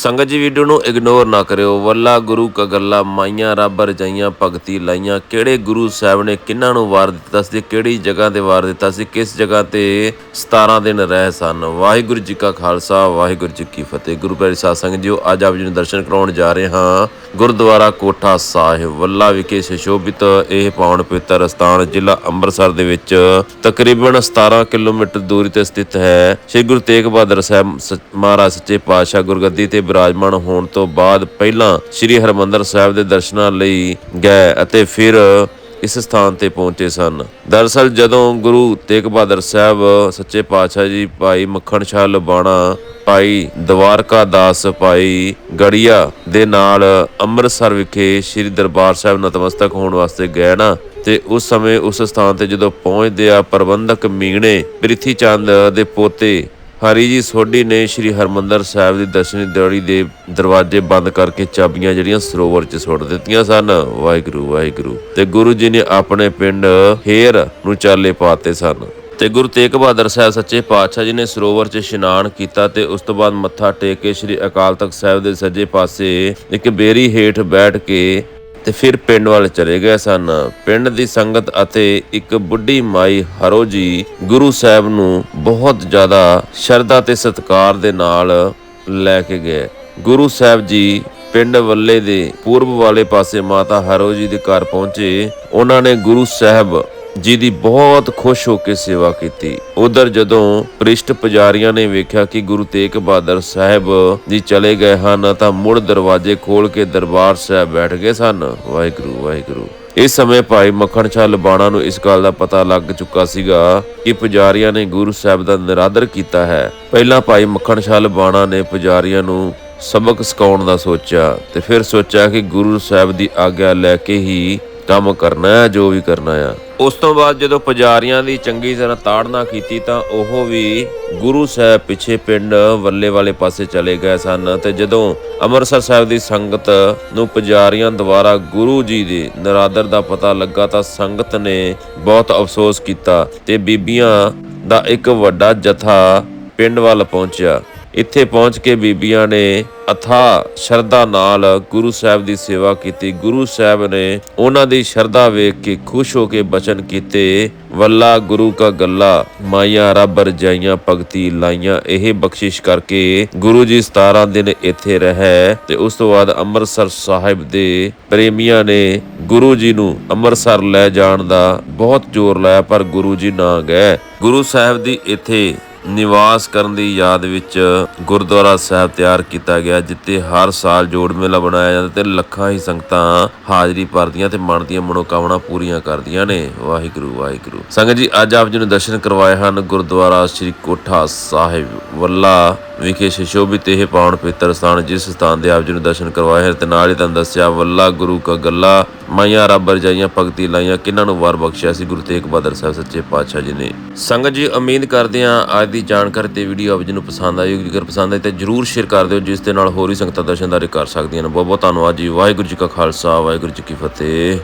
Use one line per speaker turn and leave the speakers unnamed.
ਸੰਗਤ ਜੀ ਵੀਡੀਓ ਨੂੰ ਇਗਨੋਰ ਨਾ ਕਰਿਓ। ਵੱਲਾ ਗੁਰੂ ਕਾ ਗੱਲਾ, ਮਾਈਆਂ ਰੱਬ ਰਜਾਈਆਂ ਭਗਤੀ ਲਾਈਆਂ। ਕਿਹੜੇ ਗੁਰੂ ਸਾਹਿਬ ਨੇ ਕਿਹਨਾਂ ਨੂੰ ਵਾਰ ਦਿੱਤਾ ਸੀ, ਕਿਹੜੀ ਜਗ੍ਹਾ ਤੇ ਵਾਰ ਦਿੱਤਾ ਸੀ, ਕਿਸ ਜਗ੍ਹਾ ਤੇ 17 ਦਿਨ ਰਹਿ ਸਨ। ਵਾਹਿਗੁਰੂ ਜੀ ਕਾ ਖਾਲਸਾ, ਵਾਹਿਗੁਰੂ ਜੀ ਕੀ ਫਤਿਹ। ਗੁਰੂ ਪਿਆਰੇ ਸਾਧ ਸੰਗਤ ਜੀਓ ਅੱਜ ਆਪ ਜੀ ਨੂੰ ਦਰਸ਼ਨ ਕਰਾਉਣ ਜਾ ਰਹੇ ਹਾਂ। ਗੁਰਦੁਆਰਾ ਕੋਠਾ ਸਾਹਿਬ ਵੱਲਾ ਵਿਖੇ ਸੁਸ਼ੋਭਿਤ ਇਹ ਪਾਵਨ ਪਵਿੱਤਰ ਸਥਾਨ ਜ਼ਿਲ੍ਹਾ ਅੰਮ੍ਰਿਤਸਰ ਦੇ ਵਿੱਚ ਤਕਰੀਬਨ 17 ਕਿਲੋਮੀਟਰ ਦੂਰੀ ਤੇ ਸਥਿਤ ਹੈ। ਸ੍ਰੀ ਗੁਰੂ ਤੇਗ ਬਹਾਦਰ ਸਾਹਿਬ ਸ- ਮਹਾਰਾਜ ਸੱਚੇ ਪਾਤਸ਼ਾਹ ਗੁਰਗੱਦੀ ਤੇ ਬਿਰਾਜਮਾਨ ਹੋਣ ਤੋਂ ਬਾਅਦ ਪਹਿਲਾਂ ਸ੍ਰੀ ਹਰਮੰਦਰ ਸਾਹਿਬ ਦੇ ਦਰਸ਼ਨਾਂ ਲਈ ਗਏ ਅਤੇ ਫਿਰ ਇਸ ਸਥਾਨ ਤੇ ਪਹੁੰਚੇ ਸਨ। ਦਰਅਸਲ ਜਦੋਂ ਗੁਰੂ ਤੇਗ ਬਹਾਦਰ ਸਾਹਿਬ, ਸੱਚੇ ਪਾਤਸ਼ਾਹ ਜੀ, ਭਾਈ ਮੱਖਣ ਸ਼ਾਹ ਲਬਾਣਾ, ਭਾਈ ਦਵਾਰਕਾ ਦਾਸ, ਭਾਈ ਗੜੀਆ ਦੇ ਨਾਲ ਅੰਮ੍ਰਿਤਸਰ ਵਿਖੇ ਸ੍ਰੀ ਦਰਬਾਰ ਸਾਹਿਬ ਨਤਮਸਤਕ ਹੋਣ ਵਾਸਤੇ ਗਏ ਨਾ, ਤੇ ਉਸ ਸਮੇਂ ਉਸ ਸਥਾਨ ਤੇ ਜਦੋਂ ਪਹੁੰਚਦੇ ਆ ਪ੍ਰਬੰਧਕ ਮੀਣੇ ਪ੍ਰਿਥੀ ਚੰਦ ਦੇ ਪੋਤੇ ਹਰੀ ਜੀ, ਸੋਢੀ ਨੇ ਸ੍ਰੀ ਹਰਮੰਦਰ ਸਾਹਿਬ ਦੀ ਦਰਸ਼ਨੀ ਦਿਹਾੜੀ ਦੇ ਦਰਵਾਜ਼ੇ ਬੰਦ ਕਰਕੇ ਚਾਬੀਆਂ ਜਿਹੜੀਆਂ ਸਰੋਵਰ 'ਚ ਸੁੱਟ ਦਿੱਤੀਆਂ ਸਨ। ਵਾਹਿਗੁਰੂ ਵਾਹਿਗੁਰੂ। ਤੇ ਗੁਰੂ ਜੀ ਨੇ ਆਪਣੇ ਪਿੰਡ ਹੇਰ ਨੂੰ ਚਾਲੇ ਪਾਤੇ ਸਨ। ਤੇ ਗੁਰੂ ਤੇਗ ਬਹਾਦਰ ਸਾਹਿਬ ਸੱਚੇ ਪਾਤਸ਼ਾਹ ਜੀ ਨੇ ਸਰੋਵਰ 'ਚ ਇਸ਼ਨਾਨ ਕੀਤਾ ਤੇ ਉਸ ਤੋਂ ਬਾਅਦ ਮੱਥਾ ਟੇਕ ਕੇ ਸ੍ਰੀ ਅਕਾਲ ਤਖਤ ਸਾਹਿਬ ਦੇ ਸੱਜੇ ਪਾਸੇ ਇੱਕ ਬੇਰੀ ਹੇਠ ਬੈਠ ਕੇ ਤੇ ਫਿਰ ਪਿੰਡ ਵੱਲ ਚਲੇ ਗਏ ਸਨ। ਪਿੰਡ ਦੀ ਸੰਗਤ ਅਤੇ ਇੱਕ ਬੁੱਢੀ ਮਾਈ ਹਰੋ ਜੀ ਗੁਰੂ ਸਾਹਿਬ ਨੂੰ ਬਹੁਤ ਜ਼ਿਆਦਾ ਸ਼ਰਧਾ ਤੇ ਸਤਿਕਾਰ ਦੇ ਨਾਲ ਲੈ ਕੇ ਗਏ। ਗੁਰੂ ਸਾਹਿਬ ਜੀ ਪਿੰਡ ਵੱਲੇ ਦੇ ਪੂਰਬ ਵਾਲੇ ਪਾਸੇ ਮਾਤਾ ਹਰੋ ਜੀ ਦੇ ਘਰ ਪਹੁੰਚੇ। ਉਹਨਾਂ ਨੇ ਗੁਰੂ ਸਾਹਿਬ ਜੀ ਦੀ ਬਹੁਤ ਖੁਸ਼ ਹੋ ਕੇ ਸੇਵਾ ਕੀਤੀ। ਉਧਰ ਜਦੋਂ ਪ੍ਰਿਸ਼ਟ ਪੁਜਾਰੀਆਂ ਨੇ ਵੇਖਿਆ ਕਿ ਗੁਰੂ ਤੇਗ ਬਹਾਦਰ ਸਾਹਿਬ ਜੀ ਚਲੇ ਗਏ ਹਨ, ਤਾਂ ਮੁੜ ਦਰਵਾਜ਼ੇ ਖੋਲ ਕੇ ਦਰਬਾਰ ਸਾਹਿਬ ਬੈਠ ਗਏ ਸਨ। ਵਾਹਿਗੁਰੂ ਵਾਹਿਗੁਰੂ। ਇਸ ਸਮੇਂ ਭਾਈ ਮੱਖਣ ਸ਼ਾਹ ਲਬਾਣਾ ਨੂੰ ਇਸ ਗੱਲ ਦਾ ਪਤਾ ਲੱਗ ਚੁੱਕਾ ਸੀਗਾ ਕਿ ਪੁਜਾਰੀਆਂ ਨੇ ਗੁਰੂ ਸਾਹਿਬ ਦਾ ਨਿਰਾਦਰ ਕੀਤਾ ਹੈ। ਪਹਿਲਾਂ ਭਾਈ ਮੱਖਣ ਸ਼ਾਹ ਲਬਾਣਾ ਨੇ ਪੁਜਾਰੀਆਂ ਨੂੰ ਸਬਕ ਸਿਖਾਉਣ ਦਾ ਸੋਚਿਆ ਤੇ ਫਿਰ ਸੋਚਿਆ ਕਿ ਗੁਰੂ ਸਾਹਿਬ ਦੀ ਆਗਿਆ ਲੈ ਕੇ ਹੀ ਕੰਮ ਕਰਨਾ ਹੈ, ਜੋ ਵੀ ਕਰਨਾ ਆ। ਉਸ ਤੋਂ ਬਾਅਦ ਜਦੋਂ ਪੁਜਾਰੀਆਂ ਦੀ ਚੰਗੀ ਤਰ੍ਹਾਂ ਤਾੜਨਾ ਕੀਤੀ ਤਾਂ ਉਹ ਵੀ ਗੁਰੂ ਸਾਹਿਬ ਪਿੱਛੇ ਪਿੰਡ ਵੱਲੇ ਵਾਲੇ ਪਾਸੇ ਚਲੇ ਗਏ ਸਨ ਤੇ ਜਦੋਂ ਅੰਮ੍ਰਿਤਸਰ ਸਾਹਿਬ ਦੀ ਸੰਗਤ ਨੂੰ ਪੁਜਾਰੀਆਂ ਦੁਆਰਾ ਗੁਰੂ ਜੀ ਦੇ ਨਰਾਦਰ ਦਾ ਪਤਾ ਲੱਗਾ ਤਾਂ ਸੰਗਤ ਨੇ ਬਹੁਤ ਅਫਸੋਸ ਕੀਤਾ ਤੇ ਬੀਬੀਆਂ ਦਾ ਇੱਕ ਵੱਡਾ ਜਥਾ ਪਿੰਡ ਵੱਲ ਪਹੁੰਚਿਆ। ਇੱਥੇ ਪਹੁੰਚ ਕੇ ਬੀਬੀਆਂ ਨੇ ਅਥਾ ਸ਼ਰਧਾ ਨਾਲ ਗੁਰੂ ਸਾਹਿਬ ਦੀ ਸੇਵਾ ਕੀਤੀ। ਗੁਰੂ ਸਾਹਿਬ ਨੇ ਉਹਨਾਂ ਦੀ ਸ਼ਰਧਾ ਵੇਖ ਕੇ ਖੁਸ਼ ਹੋ ਕੇ ਬਚਨ ਕੀਤੇ। ਵੱਲਾ ਗੁਰੂ ਕਾ ਗੱਲਾ, ਮਾਇਆ ਰੱਬ ਰਜਾਈਆਂ ਭਗਤੀ ਲਾਈਆਂ। ਇਹ ਬਖਸ਼ਿਸ਼ ਕਰਕੇ ਗੁਰੂ ਜੀ 17 ਦਿਨ ਇੱਥੇ ਰਹੇ ਤੇ ਉਸ ਤੋਂ ਬਾਅਦ ਅੰਮ੍ਰਿਤਸਰ ਸਾਹਿਬ ਦੇ ਪ੍ਰੇਮੀਆਂ ਨੇ ਗੁਰੂ ਜੀ ਨੂੰ ਅੰਮ੍ਰਿਤਸਰ ਲੈ ਜਾਣ ਦਾ ਬਹੁਤ ਜ਼ੋਰ ਲਾਇਆ, ਪਰ ਗੁਰੂ ਜੀ ਨਾ ਗਏ। ਗੁਰੂ ਸਾਹਿਬ ਦੀ ਇੱਥੇ ਨਿਵਾਸ ਕਰਨ ਦੀ ਯਾਦ ਵਿੱਚ ਗੁਰਦੁਆਰਾ ਸਾਹਿਬ ਤਿਆਰ ਕੀਤਾ ਗਿਆ, ਜਿੱਥੇ ਹਰ ਸਾਲ ਜੋੜ ਮੇਲਾ ਬਣਾਇਆ ਜਾਂਦਾ ਤੇ ਲੱਖਾਂ ਹੀ ਸੰਗਤਾਂ ਹਾਜ਼ਰੀ ਭਰਦੀਆਂ ਤੇ ਮਨ ਦੀਆਂ ਮਨੋਕਾਮਨਾ ਪੂਰੀਆਂ ਕਰਦੀਆਂ ਨੇ। ਵਾਹਿਗੁਰੂ ਵਾਹਿਗੁਰੂ। ਸੰਗਤ ਜੀ, ਅੱਜ ਆਪ ਜੀ ਨੂੰ ਦਰਸ਼ਨ ਕਰਵਾਏ ਹਨ ਗੁਰਦੁਆਰਾ ਸ੍ਰੀ ਕੋਠਾ ਸਾਹਿਬ ਵੱਲਾ ਵਿਖੇ ਸ਼ਿਸ਼ੋਭਿਤ ਇਹ ਪਾਵਨ ਪਵਿੱਤਰ ਸਥਾਨ, ਜਿਸ ਸਥਾਨ ਦੇ ਆਪ ਜੀ ਨੂੰ ਦਰਸ਼ਨ ਕਰਵਾਏ ਹਨ ਤੇ ਨਾਲ ਹੀ ਤੁਹਾਨੂੰ ਦੱਸਿਆ, ਵੱਲਾ ਗੁਰੂ ਕਾ ਗੱਲਾ, ਮਾਈਆਂ ਰੱਬ ਰਜਾਈਆਂ, ਭਗਤੀ ਲਾਈਆਂ ਕਿਹਨਾਂ ਨੂੰ ਵਾਰ ਬਖਸ਼ਿਆ ਸੀ ਗੁਰੂ ਤੇਗ ਬਹਾਦਰ ਸਾਹਿਬ ਸੱਚੇ ਪਾਤਸ਼ਾਹ ਜੀ ਨੇ। ਸੰਗਤ ਜੀ, ਉਮੀਦ ਕਰਦੇ ਹਾਂ ਅੱਜ ਦੀ ਜਾਣਕਾਰੀ ਤੇ ਵੀਡੀਓ ਆਪ ਜੀ ਨੂੰ ਪਸੰਦ ਆਈ ਹੋਵੇਗੀ। ਜੇਕਰ ਪਸੰਦ ਆਈ ਤਾਂ ਜਰੂਰ ਸ਼ੇਅਰ ਕਰ ਦਿਓ, ਜਿਸ ਦੇ ਨਾਲ ਹੋਰ ਹੀ ਸੰਗਤਾਂ ਦਰਸ਼ਨਦਾਰੀ ਕਰ ਸਕਦੀਆਂ ਨੇ। ਬਹੁਤ ਬਹੁਤ ਧੰਨਵਾਦ ਜੀ। ਵਾਹਿਗੁਰੂ ਜੀ ਕਾ ਖਾਲਸਾ, ਵਾਹਿਗੁਰੂ ਜੀ ਕੀ ਫਤਿਹ।